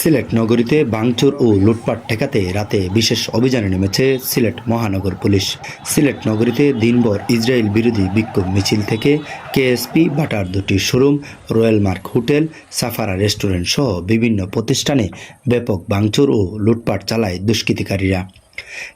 সিলেট নগরীতে ভাঙচুর ও লুটপাট ঠেকাতে রাতে বিশেষ অভিযানে নেমেছে সিলেট মহানগর পুলিশ। সিলেট নগরীতে দিনভর ইসরায়েল বিরোধী বিক্ষোভ মিছিল থেকে কেএসপি, বাটার দুটি showroom, Royal Mark hotel, Safara restaurant সহ বিভিন্ন প্রতিষ্ঠানে ব্যাপক ভাঙচুর ও লুটপাট চালায় দুষ্কৃতিকারীরা।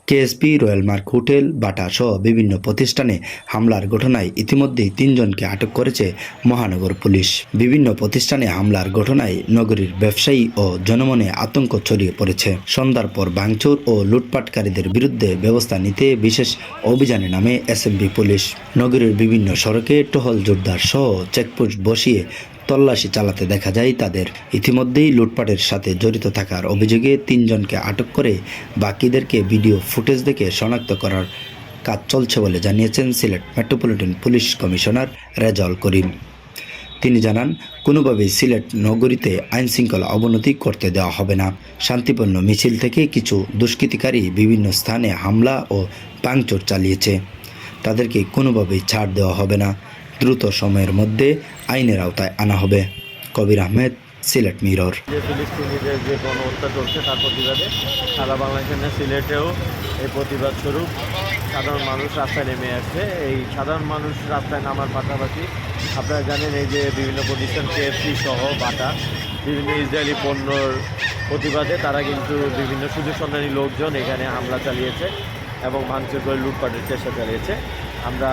KSP, Royal Mark hotel, Bata সহ বিভিন্ন প্রতিষ্ঠানে হামলার ঘটনায় ইতিমধ্যেই তিনজনকে আটক করেছে মহানগর পুলিশ। বিভিন্ন প্রতিষ্ঠানে হামলার ঘটনায় নগরীর ব্যবসায়ী ও জনমনে আতঙ্ক ছড়িয়ে পড়েছে। সন্ধ্যার পর ভাঙচুর ও লুটপাটকারীদের বিরুদ্ধে ব্যবস্থা নিতে বিশেষ অভিযানে নামে এসএমবি পুলিশ। নগরীর বিভিন্ন সড়কে টহল জোরদার সহ চেকপোস্ট বসিয়ে তল্লাশি চালাতে দেখা যায় তাদের। ইতিমধ্যেই লুটপাটের সাথে জড়িত থাকার অভিযোগে তিনজনকে আটক করে বাকিদেরকে ভিডিও ফুটেজ দেখে শনাক্ত করার কাজ চলছে বলে জানিয়েছেন Sylhet metropolitan police commissioner Rezaul Karim. তিনি জানান, কোনোভাবেই সিলেট নগরীতে আইন শৃঙ্খলা অবনতি করতে দেওয়া হবে না। শান্তিপূর্ণ মিছিল থেকে কিছু দুষ্কৃতিকারী বিভিন্ন স্থানে হামলা ও পাংচুর চালিয়েছে। তাদেরকে কোনোভাবেই ছাড় দেওয়া হবে না। দ্রুত সময়ের মধ্যে আইনের আওতায় আনা হবে। কবির আহমেদ, সিলেট মিরর। যে ফিলিস্তিনিদের যে গণহত্যা চলছে তার প্রতিবাদে সারা বাংলাদেশের সিলেটেও এই প্রতিবাদ স্বরূপ সাধারণ মানুষ রাস্তায় নেমে আসছে। এই সাধারণ মানুষ রাস্তায় নামার পাশাপাশি আপনারা জানেন এই যে বিভিন্ন প্রতিষ্ঠান, কেএফসি সহ বাটা, বিভিন্ন ইসরায়েলি পণ্যর প্রতিবাদে তারা কিন্তু বিভিন্ন সুযোগ সন্ধানী লোকজন এখানে হামলা চালিয়েছে এবং ভাঙচুর করে লুটপাটের চেষ্টা চালিয়েছে। আমরা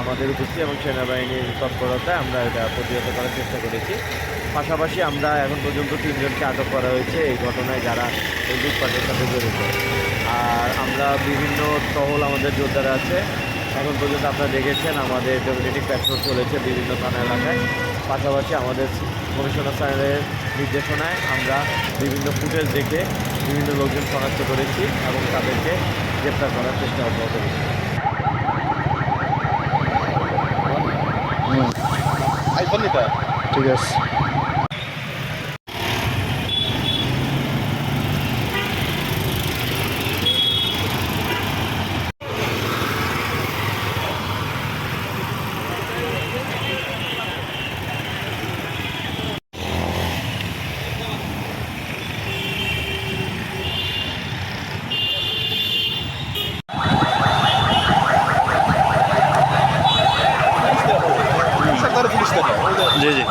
আমাদের উপস্থিতি এবং সেনাবাহিনীর তৎপরতায় আমরা এটা প্রতিহত করার চেষ্টা করেছি। পাশাপাশি আমরা এখন পর্যন্ত তিনজনকে আটক করা হয়েছে এই ঘটনায় যারা এই লুটপাটের সাথে জড়িত। আর আমরা বিভিন্ন টহল আমাদের যোদ্ধারা আছে। এখন পর্যন্ত আপনারা দেখেছেন আমাদের ডোমিনেটিক পেট্রোল চলেছে বিভিন্ন থানা এলাকায়। পাশাপাশি আমাদের কমিশনার স্যারের নির্দেশনায় আমরা বিভিন্ন ফুটেজ দেখে বিভিন্ন লোকজন শনাক্ত করেছি এবং তাদেরকে গ্রেপ্তার করার চেষ্টা অব্যাহত রেখেছি আইফোন নিতে? ঠিক আছে। জি জি।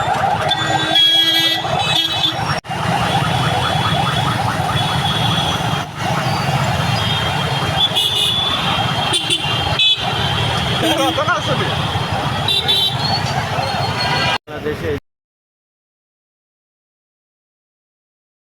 বাংলাদেশে